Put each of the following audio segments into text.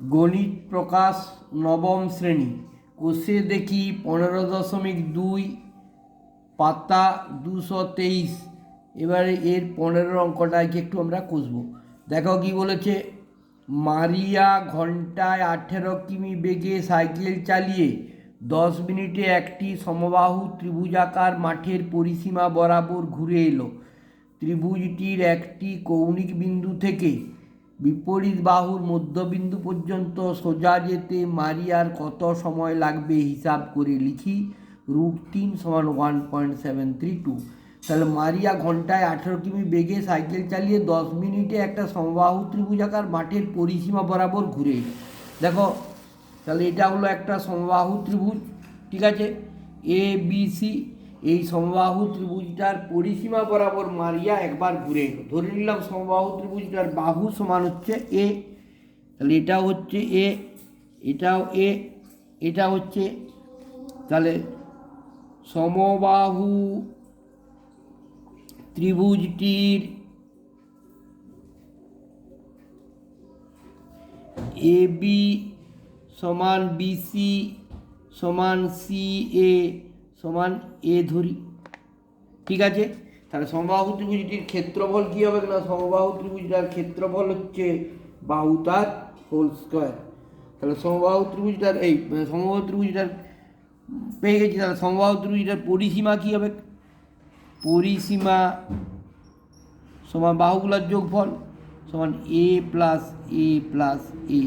গণিত প্রকাশ নবম শ্রেণি। কোষে দেখি পনেরো দশমিক দুই, পাতা দুশো তেইশ। এবারে এর পনেরো অঙ্কটাকে একটু আমরা কষবো দেখো কি বলেছে, মারিয়া ঘন্টায় আঠেরো কিমি বেগে সাইকেল চালিয়ে দশ মিনিটে একটি সমবাহু ত্রিভুজাকার মাঠের পরিসীমা বরাবর ঘুরে এলো। ত্রিভুজটির একটি কৌণিক বিন্দু থেকে বিপরীত বাহুর মধ্যবিন্দু পর্যন্ত সোজা যেতে মারিয়ার কত সময় লাগবে হিসাব করে লিখি? রুট তিন সমান one point seven three two. তাহলে মারিয়া ঘন্টায় আঠেরো কিমি বেগে সাইকেল চালিয়ে দশ মিনিটে একটা সমবাহু ত্রিভুজাকার মাঠের পরিসীমা বরাবর ঘুরে। দেখো, তাহলে এটা হলো একটা সমবাহু ত্রিভুজ, ঠিক আছে? এ বি সি এই সমবাহু ত্রিভুজটার পরিসীমা বরাবর মারিয়া একবার ঘুরে এলো। ধরে নিলাম সমবাহু ত্রিভুজটার বাহু সমান হচ্ছে এ তাহলে এটা হচ্ছে এ এটাও এ এটা হচ্ছে তাহলে সমবাহু ত্রিভুজটির এ বি সমান বিসি সমান সি এ সমান এ ধরি। ঠিক আছে? তাহলে সমবাহু ত্রিভুজটির ক্ষেত্রফল কী হবে না সমবাহু ত্রিভুজটার ক্ষেত্রফল হচ্ছে বাহু তার হোল স্কোয়ার। তাহলে সমবাহু ত্রিভুজটার এই, সমবাহু ত্রিভুজটার পেয়ে গেছি। তাহলে সমবাহু ত্রিভুজটার পরিসীমা কী হবে? পরিসীমা সমান বাহুগুলোর যোগফল সমান এ প্লাস এ প্লাস এ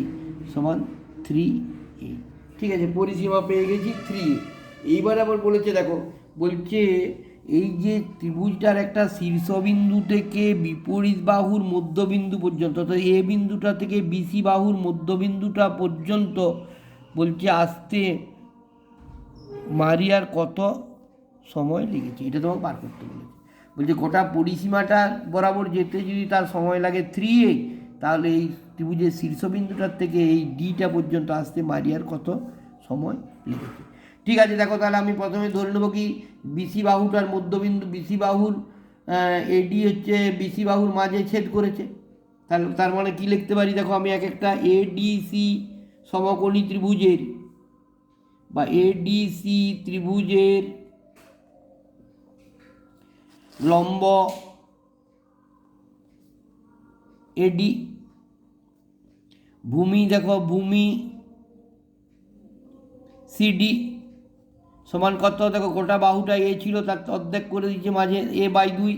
সমান থ্রি এ। ঠিক আছে? পরিসীমা পেয়ে গেছি থ্রি এ। এইবার আবার বলেছে, দেখো, বলছে, এই যে ত্রিভুজটার একটা শীর্ষবিন্দু থেকে বিপরীত বাহুর মধ্যবিন্দু পর্যন্ত তো এ বিন্দুটা থেকে বিসি বাহুর মধ্যবিন্দুটা পর্যন্ত, বলছে, আসতে মারিয়ার কত সময় লেগেছে? এটা তোমাকে পার করতে বলেছে। বলছে, গোটা পরিসীমাটা বরাবর যেতে যদি তার সময় লাগে থ্রি এ তাহলে এই ত্রিভুজের শীর্ষবিন্দুটার থেকে এই ডিটা পর্যন্ত আসতে মারিয়ার কত সময় লেগেছে? ঠিক আছে, দেখো তাহলে আমি প্রথমে ধরে নেব কি বিসি বাহুটার মধ্যবিন্দু বিসি বাহুর এডি হচ্ছে বিসি বাহুর মাঝে ছেদ করেছে। তাহলে তার মানে কি লিখতে পারি? দেখো আমি এক একটা এডিসি সমকোণী ত্রিভুজের বা এডিসি ত্রিভুজের লম্ব এডি ভূমি, দেখো ভূমি সিডি সমান কত দেখো, গোটা বাহুটা এ ছিল, তার অর্ধেক করে দিচ্ছে মাঝে, এ বাই দুই,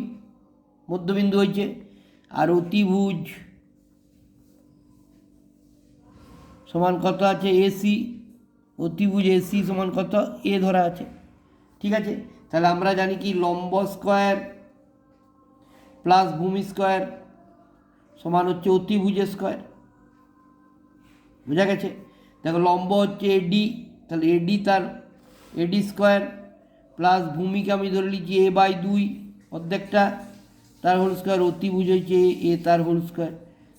মধ্যবিন্দু হয়েছে। আর অতিভুজ, সমান কত আছে এসি অতিভুজ এসি সমান কত এ ধরা আছে। ঠিক আছে? তাহলে আমরা জানি কি, লম্ব স্কোয়ার প্লাস ভূমি স্কোয়ার সমান হচ্ছে অতিভুজ স্কোয়ার। বোঝা গেছে? দেখো, লম্ব হচ্ছে এডি তাহলে এডি তার এডি স্কোয়ার প্লাস ভূমিকে আমি ধরে নিচ্ছি এ বাই দুই অর্ধেকটা, তার হোল স্কোয়ার অতিভুজ হচ্ছে এ তার হোল স্কোয়ার।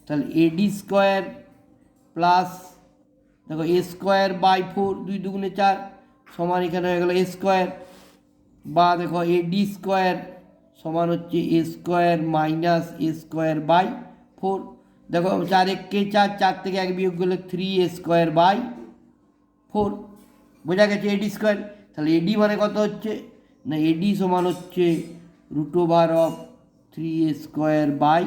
তাহলে এডি স্কোয়ার প্লাস, দেখো এ স্কোয়ার বাই ফোর দুই দুগুণে চার সমান এখানে হয়ে গেল এ স্কোয়ার, বা দেখো এ ডি স্কোয়ার সমান হচ্ছে a square minus a square by four. দেখো চার এককে চার চার থেকে এক বিয়োগ করলে three a square by four. বোঝা গেছে এডি স্কোয়ার তাহলে এডি মানে কত হচ্ছে? না এডি সমান হচ্ছে root over of three a square by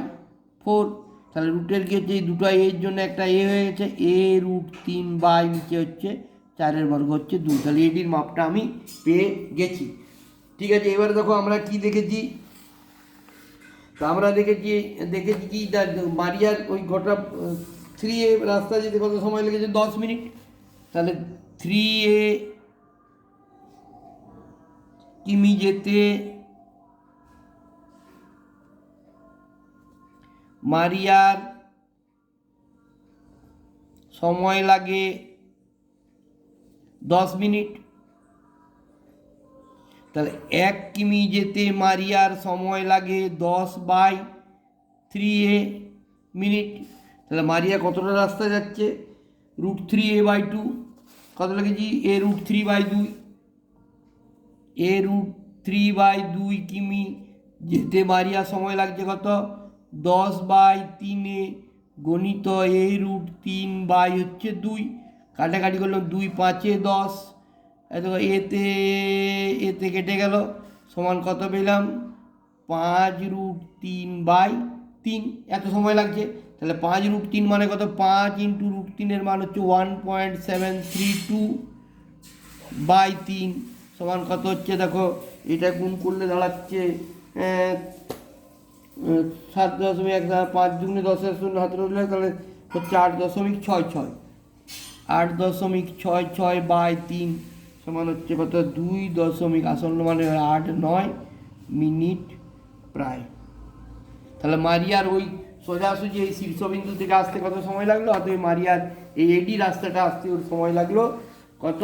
four তাহলে রুটের কি হচ্ছে? এই দুটো এর জন্য একটা এ হয়ে গেছে। এ রুট তিন বাই নিচে হচ্ছে, চারের বর্গ হচ্ছে দুই। তাহলে এডির মাপটা আমি পেয়ে গেছি। ঠিক আছে, এবার দেখো আমরা কি দেখেছি? তো আমরা দেখেছি দেখেছি কি? মারিয়ার ওই গোটা থ্রি এ রাস্তা যেতে কত সময় লেগেছে দশ মিনিট। তাহলে থ্রি এ কিমি যেতে মারিয়ার সময় লাগে দশ মিনিট। তাহলে এক কিমি যেতে মারিয়ার সময় লাগে দশ বাই থ্রি এ মিনিট। তাহলে মারিয়া কতটা রাস্তা যাচ্ছে? Root three a by two. কত লিখেছি এ রুট থ্রি বাই দুই এ রুট থ্রি বাই দুই কিমি, যেতে মারিয়া সময় লাগছে কত? দশ বাই তিনে গণিত এই রুট তিন বাই হচ্ছে দুই। কাটাকাটি করলাম দুই পাঁচে দশ। এত এতে এতে কেটে গেল। সমান কত পেলাম? পাঁচ রুট তিন বাই তিন। এত সময় লাগছে। তাহলে পাঁচ রুট তিন মানে কত? পাঁচ ইন্টু রুট তিনের মান হচ্ছে one point seven three two by তিন। সমান কত হচ্ছে দেখো? এটা গুণ করলে দাঁড়াচ্ছে সাত দশমিক এক পাঁচ দুগুণে দশের শূন্য হাতে তাহলে হচ্ছে আট দশমিক ছয় ছয়। আট দশমিক ছয় ছয় বাই তিন সমান হচ্ছে কত? দুই দশমিক আসন্ন মানে আট নয় মিনিট প্রায়। তাহলে মারিয়ার ওই সোজাসুজি এই শীর্ষবিন্দু থেকে আসতে কত সময় লাগল? অতএব মারিয়ার এই এডি রাস্তাটা আসতে ওর সময় লাগল কত?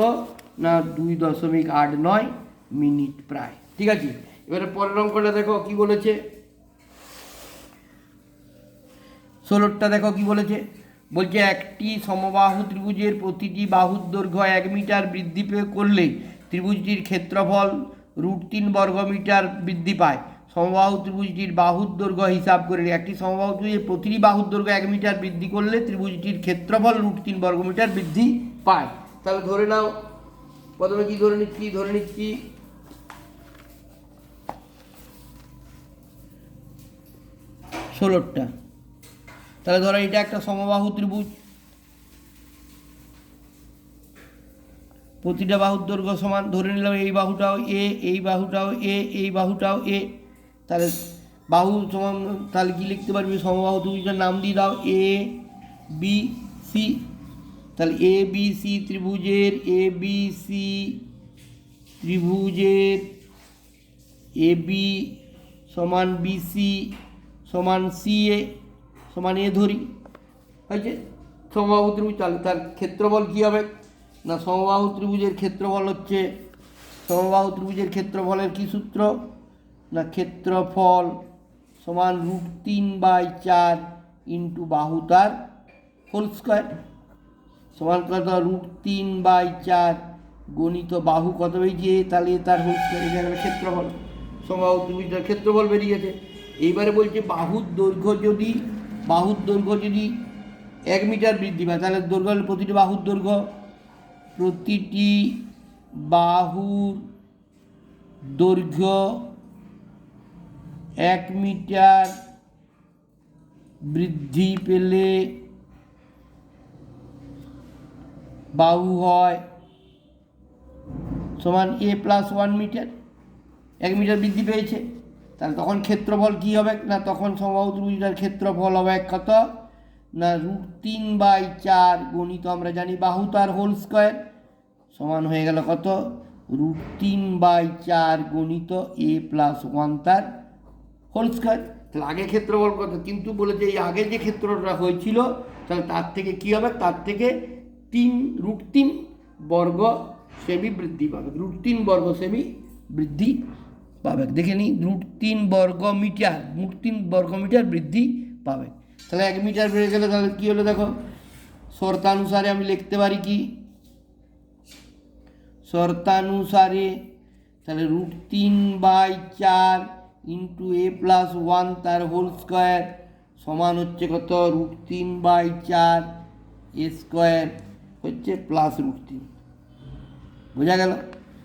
না, দুই দশমিক আট নয় মিনিট প্রায়। ঠিক আছে? এবারে পরের অঙ্কটা দেখো কি বলেছে। ষোলোরটা দেখো কি বলেছে। বলছে, একটি সমবাহু ত্রিভুজের প্রতিটি বাহুর দৈর্ঘ্য এক মিটার বৃদ্ধি পেয়ে করলে ত্রিভুজটির ক্ষেত্রফল রুট তিন বর্গ মিটার বৃদ্ধি পায়। সমবাহু ত্রিভুজটির বাহুর দৈর্ঘ্য হিসাব করে একটি সমবাহু ত্রিভুজের প্রতিটি বাহুর দৈর্ঘ্য এক মিটার বৃদ্ধি করলে ত্রিভুজটির ক্ষেত্রফল রুট তিন বর্গ মিটার বৃদ্ধি পায়। তাহলে ধরে নাও, প্রথমে কি ধরে নিচ্ছি ধরে নিচ্ছি। ষোলোটা। তাহলে ধরো এটা একটা সমবাহু ত্রিভুজ। প্রতিটা বাহুর দৈর্ঘ্য সমান, ধরে নিলাম এই বাহুটাও এ, এই বাহুটাও এ, এই বাহুটাও এ। তাহলে বাহু সমান, তাহলে কী লিখতে পারবি? সমবাহু ত্রিভুজটার নাম দিয়ে দাও এ বি সি তাহলে এ বি সি ত্রিভুজের এ বি সি ত্রিভুজের এ বি সমান বিসি সমান সি এ সমান এ ধরি। হয়েছে? সমবাহু ত্রিভুজ, তাহলে তার ক্ষেত্রফল কী হবে? না, সমবাহু ত্রিভুজের ক্ষেত্রফল হচ্ছে, সমবাহু ত্রিভুজের ক্ষেত্রফলের কী সূত্র? না ক্ষেত্রফল সমান রুট তিন বাই চার ইন্টু বাহু তার হোল স্কোয়ার সমান কত? রুট তিন বাই চার গণিত বাহু কত বেরিয়ে তাহলে তার হোল স্কোয়ার গেল ক্ষেত্রফল। সমবাহু ত্রিভুজটার ক্ষেত্রফল বেরিয়েছে। এইবারে বলছে বাহুর দৈর্ঘ্য যদি, বাহুর দৈর্ঘ্য যদি এক মিটার বৃদ্ধি পায়, তাহলে দৈর্ঘ্য প্রতিটি বাহুর দৈর্ঘ্য। প্রতিটি বাহুর দৈর্ঘ্য এক মিটার বৃদ্ধি পেলে বাহু হয় সমান এ প্লাস ওয়ান মিটার এক মিটার বৃদ্ধি পেয়েছে। তাহলে তখন ক্ষেত্রফল কী হবে? না, তখন সমবাহু ত্রিভুজটার ক্ষেত্রফল হবে এক কত? না রুট তিন বাই চার গণিত আমরা জানি বাহু তার হোল স্কোয়ার সমান হয়ে গেল কত? রুট তিন বাই চার গণিত এ প্লাস ওয়ান তার হোল স্কোয়ার তাহলে আগে ক্ষেত্র ক্ষেত্রফল কত কিন্তু বলেছে এই আগে যে ক্ষেত্রটা হয়েছিল, তাহলে তার থেকে কি হবে? তার থেকে তিন, রুট তিন বর্গ সেমি বৃদ্ধি পাবে। রুট তিন বর্গ সেমি বৃদ্ধি পাবে। দেখে নিই, রুট তিন বর্গ মিটার, রুট তিন বর্গ মিটার বৃদ্ধি পাবে। তাহলে এক মিটার বেড়ে গেলে তাহলে কী হলো দেখো? শর্তানুসারে আমি লিখতে পারি কি? শর্তানুসারে তাহলে রুট তিন বাই চার ইন্টু এ প্লাস ওয়ান তার হোল স্কোয়ার সমান হচ্ছে কত? রুট তিন বাই চার এ স্কোয়ার হচ্ছে প্লাস রুট তিন। বোঝা গেল?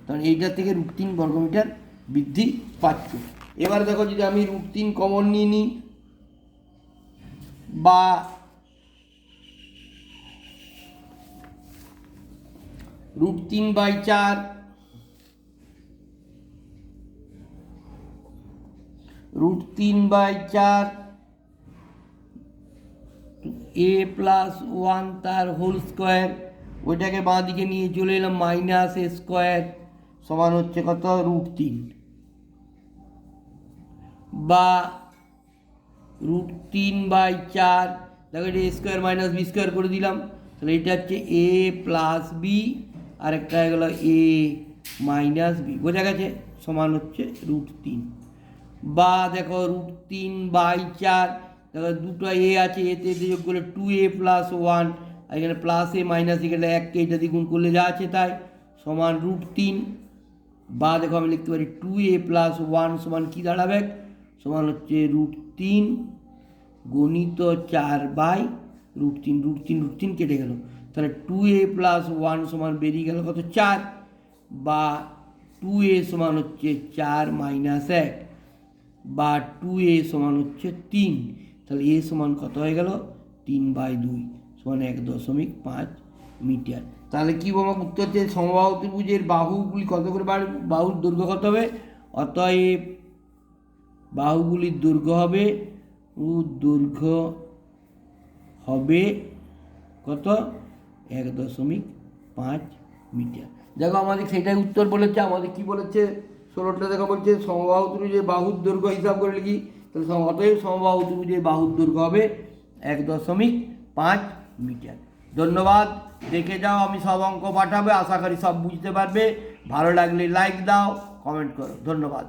কারণ এইটার থেকে রুট তিন বর্গমিটার বৃদ্ধি পাচ্ছে। এবার দেখো যদি আমি রুট তিন কমন নিয়ে নিই, বা রুট তিন বাই চার রুট তিন বাই চার এ প্লাস ওয়ান তার হোল স্কোয়ার ওইটাকে বাঁ দিকে নিয়ে চলে এলাম মাইনাস এ স্কোয়ার সমান হচ্ছে কত? রুট তিন। বা রুট তিন বাই চার, দেখো এটা a square minus b square করে দিলাম, তাহলে এটা হচ্ছে এ প্লাস বি আর একটা গেলো এ মাইনাস বি বোঝা গেছে? সমান হচ্ছে রুট তিন। বা দেখো রুট তিন বাই চার দেখো দুটো এ আছে, এতে এতে যোগ করলে টু এ প্লাস ওয়ান আর এখানে প্লাস এ মাইনাস এখানে এককে এটা দিয়ে গুণ করলে যা আছে তাই, সমান রুট তিন, বা দেখো আমি লিখতে পারি টু এ প্লাস ওয়ান সমান কী দাঁড়াবে? সমান হচ্ছে রুট তিন গণিত চার বাই রুট তিন রুট তিন রুট তিন কেটে গেল। তাহলে টু এ প্লাস ওয়ান সমান বেরিয়ে গেল কত? চার, বা টু এ সমান হচ্ছে চার মাইনাস এক। বা টু এ সমান হচ্ছে তিন। তাহলে এ সমান কত হয়ে গেল? তিন বাই দুই সমান এক দশমিক পাঁচ মিটার। তাহলে কী বলব? উত্তর হচ্ছে সমবাহু ত্রিভুজের বাহুগুলি কত করে বাহুর দৈর্ঘ্য কত হবে? অতএব বাহুগুলির দৈর্ঘ্য হবে দৈর্ঘ্য হবে কত? এক দশমিক পাঁচ মিটার। দেখো আমাদের সেটাই উত্তর বলেছে, আমাদের কি বলেছে? ষোলোটা দেখা বলছে, সমবাহু ত্রিভুজের বাহুর দৈর্ঘ্য হিসাব করে লিখি, তাহলে অতএব সমবাহু ত্রিভুজের বাহুর দৈর্ঘ্য হবে, এক দশমিক পাঁচ মিটার। ধন্যবাদ, দেখে যাও, আমি সব অঙ্ক পাঠাবে, আশা করি সব বুঝতে পারবে। ভালো লাগলে লাইক দাও কমেন্ট করো। ধন্যবাদ।